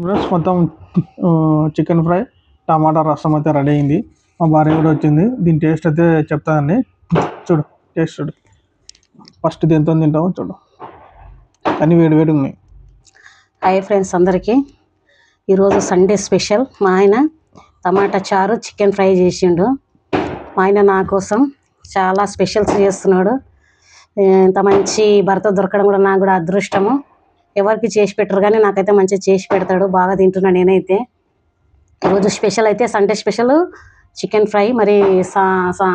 Friends మొత్తం chicken fry టమాటా రసం అయితే రెడీ అయింది. మా భార్య కూడా వచ్చింది. దీని టేస్ట్ అయితే చెప్తానండి. చూడు టేస్ట్ చూడు. ఫస్ట్ దీంతో తింటాము చూడు. అన్ని వేడి వేడి ఉన్నాయి. హాయ్ ఫ్రెండ్స్ అందరికీ. ఈరోజు సండే స్పెషల్ మా ఆయన టమాటా చారు చికెన్ ఫ్రై చేసిండు. మా ఆయన నా కోసం చాలా స్పెషల్స్ చేస్తున్నాడు. ఇంత మంచి భర్త దొరకడం కూడా నాకు కూడా అదృష్టము. ఎవరికి చేసి పెట్టరు కానీ నాకైతే మంచిగా చేసి పెడతాడు బాగా తింటున్నా నేనైతే. ఈరోజు స్పెషల్ అయితే సండే స్పెషల్ చికెన్ ఫ్రై మరి సా సా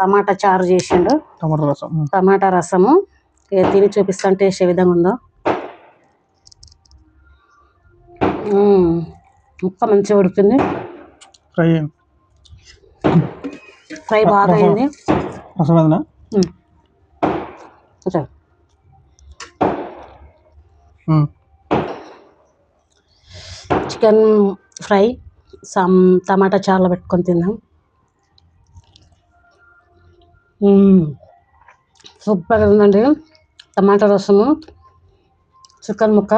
టమాటా చారు చేసిండు. టమాటా రసం. టమాటా రసము తిని చూపిస్తాను టేస్ట్ ఏ విధంగా ఉందో. ముక్క మంచిగా ఉడికింది. ఫ్రై ఫ్రై బాగా అయింది. రసం చికెన్ ఫ్రై సమ్ టమాటా చాలా పెట్టుకొని తిన్నాం. సూపర్గా ఉందండి. టమాటా రసము చికెన్ ముక్క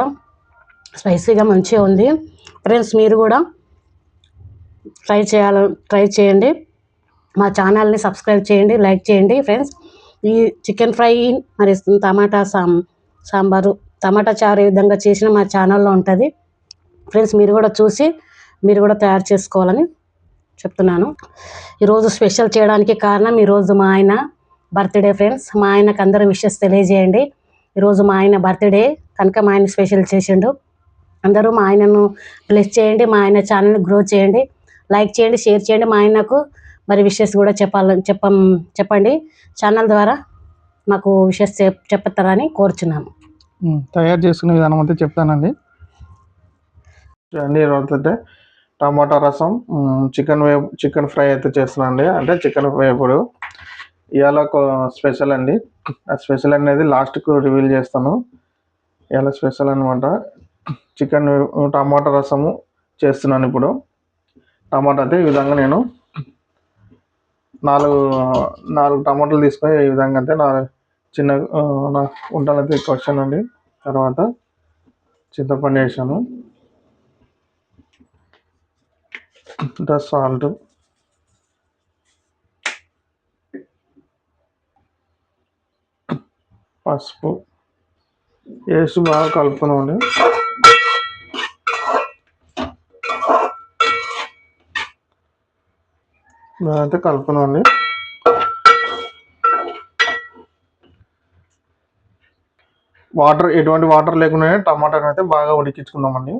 స్పైసీగా మంచిగా ఉంది. ఫ్రెండ్స్ మీరు కూడా ట్రై చేయాలి ట్రై చేయండి. మా ఛానల్ని సబ్స్క్రైబ్ చేయండి లైక్ చేయండి. ఫ్రెండ్స్ ఈ చికెన్ ఫ్రై మరి టమాటా సాం సాంబారు టమాటా చారు ఏ విధంగా చేసిన మా ఛానల్లో ఉంటుంది. ఫ్రెండ్స్ మీరు కూడా చూసి మీరు కూడా తయారు చేసుకోవాలని చెప్తున్నాను. ఈరోజు స్పెషల్ చేయడానికి కారణం ఈరోజు మా ఆయన బర్త్డే ఫ్రెండ్స్. మా ఆయనకు అందరూ విషెస్ తెలియజేయండి. ఈరోజు మా ఆయన బర్త్డే కనుక మా ఆయన స్పెషల్ చేసిండు. అందరూ మా ఆయనను బ్లెస్ చేయండి మా ఆయన ఛానల్ని గ్రో చేయండి. లైక్ చేయండి షేర్ చేయండి. మా ఆయనకు మరి విషెస్ కూడా చెప్పాలని చెప్పం చెప్పండి. ఛానల్ ద్వారా మాకు విషెస్ చెప్ చెప్తారని కోరుచున్నాము. తయారు చేసుకునే విధానం అయితే చెప్తానండి. చూడండి ఈరోజు అయితే టమాటా రసం చికెన్ వే చికెన్ ఫ్రై అయితే చేస్తున్నానండి. అంటే చికెన్ వేపుడు ఇవాళ ఒక స్పెషల్ అండి. ఆ స్పెషల్ అనేది లాస్ట్కు రివీల్ చేస్తాను. ఇవాళ స్పెషల్ అనమాట చికెన్ టమాటా రసము చేస్తున్నాను ఇప్పుడు. టమాటా అయితే ఈ విధంగా నేను నాలుగు నాలుగు టమాటాలు తీసుకొని ఈ విధంగా అయితే నాలుగు చిన్న ఆ, నా వంటలు అయితే తర్వాత చింతపండు వేసాను. ఇంత సాల్ట్. పసుపు. వేసి బాగా కలుపుకున్నామండి అయితే కలుపుకున్నామండి వాటర్ ఎటువంటి వాటర్ లేకుండా టమాటాని అయితే బాగా ఉడికించుకుందామండి.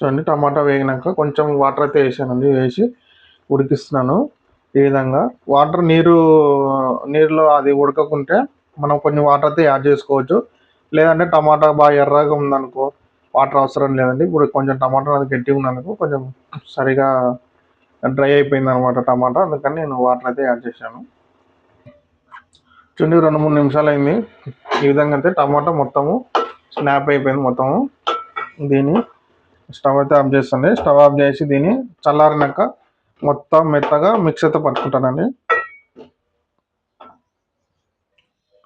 చూడండి టమాటా వేగినాక కొంచెం వాటర్ అయితే వేసానండి వేసి ఉడికిస్తున్నాను. ఈ విధంగా వాటర్ నీరు నీరులో అది ఉడకకుంటే మనం కొన్ని వాటర్ అయితే యాడ్ చేసుకోవచ్చు. లేదంటే టమాటా బాగా ఎర్రగా ఉందనుకో వాటర్ అవసరం లేదండి. ఇప్పుడు కొంచెం టమాటా అది గట్టిగా ఉందనుకో కొంచెం సరిగా డ్రై అయిపోయింది అనమాట టమాటా. అందుకని నేను వాటర్ అయితే యాడ్ చేశాను. చూడండి రెండు మూడు నిమిషాలు అయింది ఈ విధంగా అయితే టమాటా మొత్తము స్నాప్ అయిపోయింది మొత్తము. దీన్ని స్టవ్ అయితే ఆఫ్ చేస్తుంది స్టవ్ ఆఫ్ చేసి దీన్ని చల్లారినాక మొత్తం మెత్తగా మిక్స్ అయితే పట్టుకుంటానండి.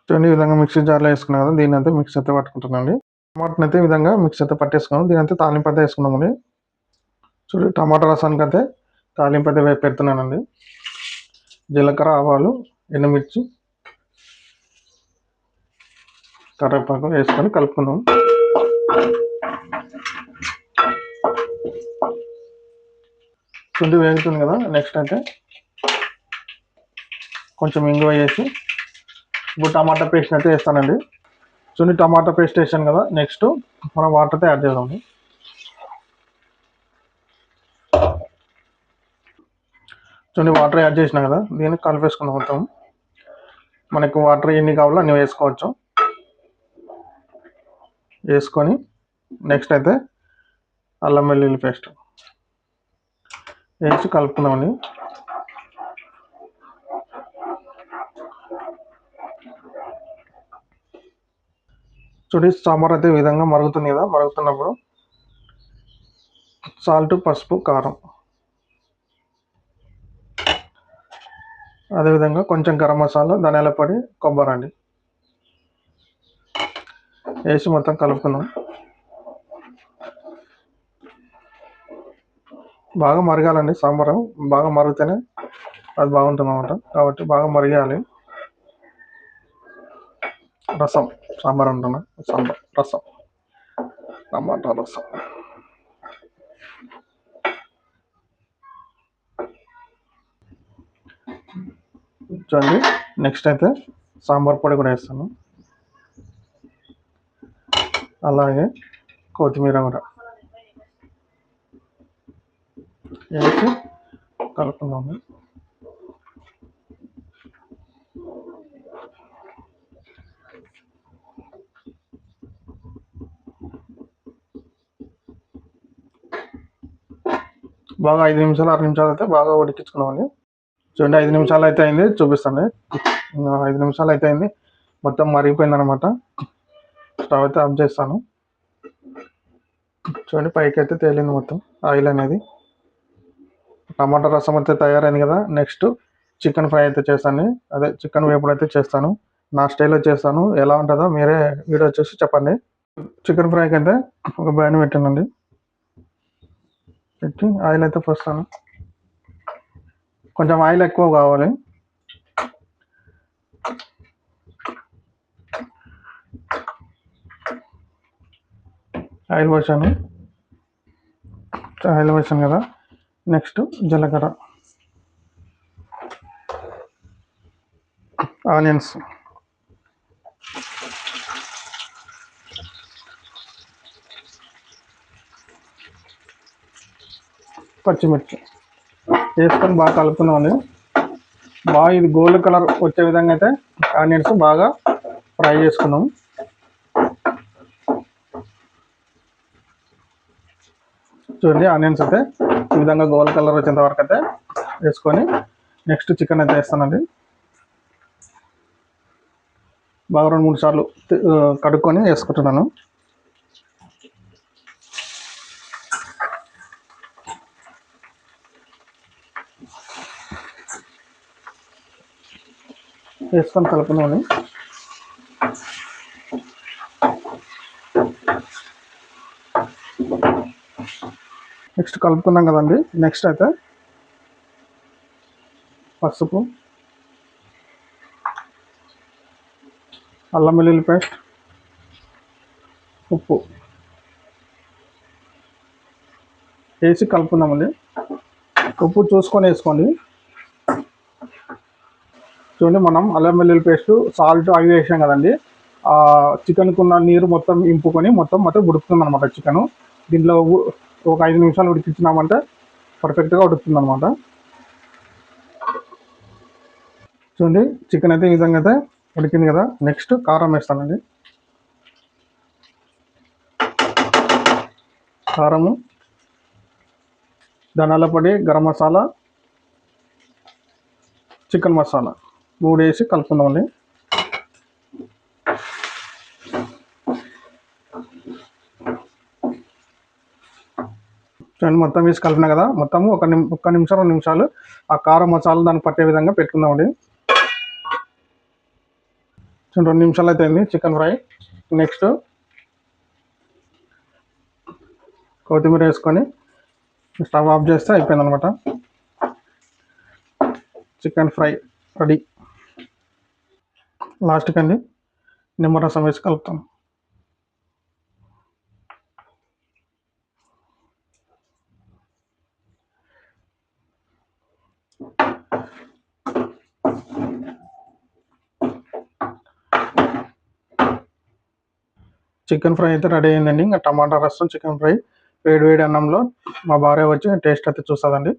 చూడండి ఈ విధంగా మిక్సీ జార్లో వేసుకున్నాను కదా దీన్ని అయితే మిక్స్ అయితే పట్టుకుంటానండి. టమాటాని అయితే ఈ విధంగా మిక్స్ అయితే పట్టేసుకున్నాను. దీని అయితే తాలింపు అయితే వేసుకున్నామండి చూడండి టమాటా రసానికి అయితే తాలింపు అయితే పెడుతున్నానండి జీలకర్ర ఆవాలు ఎండుమిర్చి కరివేపాకు వేసుకొని కలుపుకుందాం. చుండి వేగుతుంది కదా నెక్స్ట్ అయితే కొంచెం ఇంగువ వేసి ఇప్పుడు టమాటా పేస్ట్ అయితే వేస్తానండి. చుండి టమాటా పేస్ట్ వేసాను కదా నెక్స్ట్ మనం వాటర్ అయితే యాడ్ చేద్దాం. చూడండి వాటర్ యాడ్ చేసినా కదా దీన్ని కలిపేసుకుందాం మొత్తం. మనకు వాటర్ ఎన్ని కావాలో అన్ని వేసుకోవచ్చు. వేసుకొని నెక్స్ట్ అయితే అల్లం వెల్లుల్లి పేస్ట్ వేసి కలుపుకుందామండి. చూడి సాంబార్ అయితే ఈ విధంగా మరుగుతుంది కదా మరుగుతున్నప్పుడు సాల్ట్ పసుపు కారం. అదేవిధంగా కొంచెం గరం మసాలా ధనియాల పొడి కొబ్బరి అండి. వేసి మొత్తం కలుపుకున్నాం. బాగా మరగాలండి సాంబారు. బాగా మరిగితేనే అది బాగుంటుంది అనమాట కాబట్టి బాగా మరిగాలి. రసం సాంబార్ అంటున్నా సాంబార్ రసం. టమాటా రసం. చూడండి నెక్స్ట్ అయితే సాంబార్ పొడి కూడా వేస్తాను. అలాగే కొత్తిమీర కూడా. వేసి కలుపుకుందాము బాగా ఐదు నిమిషాలు ఆరు నిమిషాలు అయితే బాగా ఉడికించుకున్నామండి. చూడండి ఐదు నిమిషాలు అయితే అయింది చూపిస్తాను. ఐదు నిమిషాలు అయితే అయింది. మొత్తం మరిగిపోయింది అనమాట స్టవ్ అయితే ఆఫ్ చేస్తాను. చూడండి పైకి అయితే తేలింది మొత్తం ఆయిల్ అనేది. టమాటా రసం అయితే తయారైంది కదా. నెక్స్ట్ చికెన్ ఫ్రై అయితే చేస్తాను. అదే చికెన్ వేపుడు అయితే చేస్తాను. నా స్టైల్లో చేస్తాను. ఎలా ఉంటుందో మీరే వీడియో చూసి చెప్పండి. చికెన్ ఫ్రైకి అయితే ఒక బ్యాన్ పెట్టానండి. పెట్టి ఆయిల్ అయితే పోస్తాను. కొంచెం ఆయిల్ ఎక్కువ కావాలి. ఆయిల్ పోసాను. ఆయిల్ పోసాను కదా. నెక్స్ట్ జీలకర్ర. ఆనియన్స్. పచ్చిమిర్చి. వేసుకొని బాగా కలుపుకుందామండి. బాగా ఇది గోల్డ్ కలర్ వచ్చే విధంగా అయితే ఆనియన్స్ బాగా ఫ్రై చేసుకున్నాము చూడండి ఆనియన్స్ అయితే ఈ విధంగా గోల్డ్ కలర్ వచ్చేంత వరకు అయితే వేసుకొని నెక్స్ట్ చికెన్ అయితే వేస్తానండి. బాగా రెండు మూడు సార్లు కడుక్కొని వేసుకుంటున్నాను. వేసుకొని కలుపుకున్నాను నెక్స్ట్ కలుపుకున్నాం కదండి. నెక్స్ట్ అయితే పసుపు అల్లం వెల్లుల్లి పేస్ట్ ఉప్పు వేసి కలుపుకుందామండి. ఉప్పు చూసుకొని వేసుకోండి. చూడండి మనం అల్లం వెల్లుల్లి పేస్ట్ సాల్ట్ అవి వేసాం కదండి. చికెన్కున్న నీరు మొత్తం ఇంపుకొని మొత్తం మొత్తం ఉడుకుతుంది అనమాట చికెన్. దీంట్లో ఒక ఐదు నిమిషాలు ఉడికించినామంటే పర్ఫెక్ట్గా ఉడుకుతుంది అనమాట చూడండి చికెన్ అయితే ఈ విధంగా అయితే ఉడికింది కదా. నెక్స్ట్ కారం వేస్తానండి. కారము ధనాల పొడి గరం మసాలా చికెన్ మసాలా. మూడు వేసి కలుపుకుందామండి. చూడండి మొత్తం వేసి కలిపినా కదా మొత్తము ఒక నిమి ఒక్క నిమిషం రెండు నిమిషాలు ఆ కారం మసాలా దానికి పట్టే విధంగా పెట్టుకుందామండి. చూడండి రెండు నిమిషాలు అయితే అయింది చికెన్ ఫ్రై. నెక్స్ట్ కొత్తిమీర వేసుకొని స్టవ్ ఆఫ్ చేస్తే అయిపోయింది అనమాట చికెన్ ఫ్రై రెడీ. లాస్ట్కి అండి నిమ్మరసం వేసి కలుపుతాం. చికెన్ ఫ్రై అయితే రెడీ అయిందండి. ఇంకా టమాటా రసం చికెన్ ఫ్రై వేడి వేడి అన్నంలో మా భార్య వచ్చి టేస్ట్ అయితే చూస్తుందండి.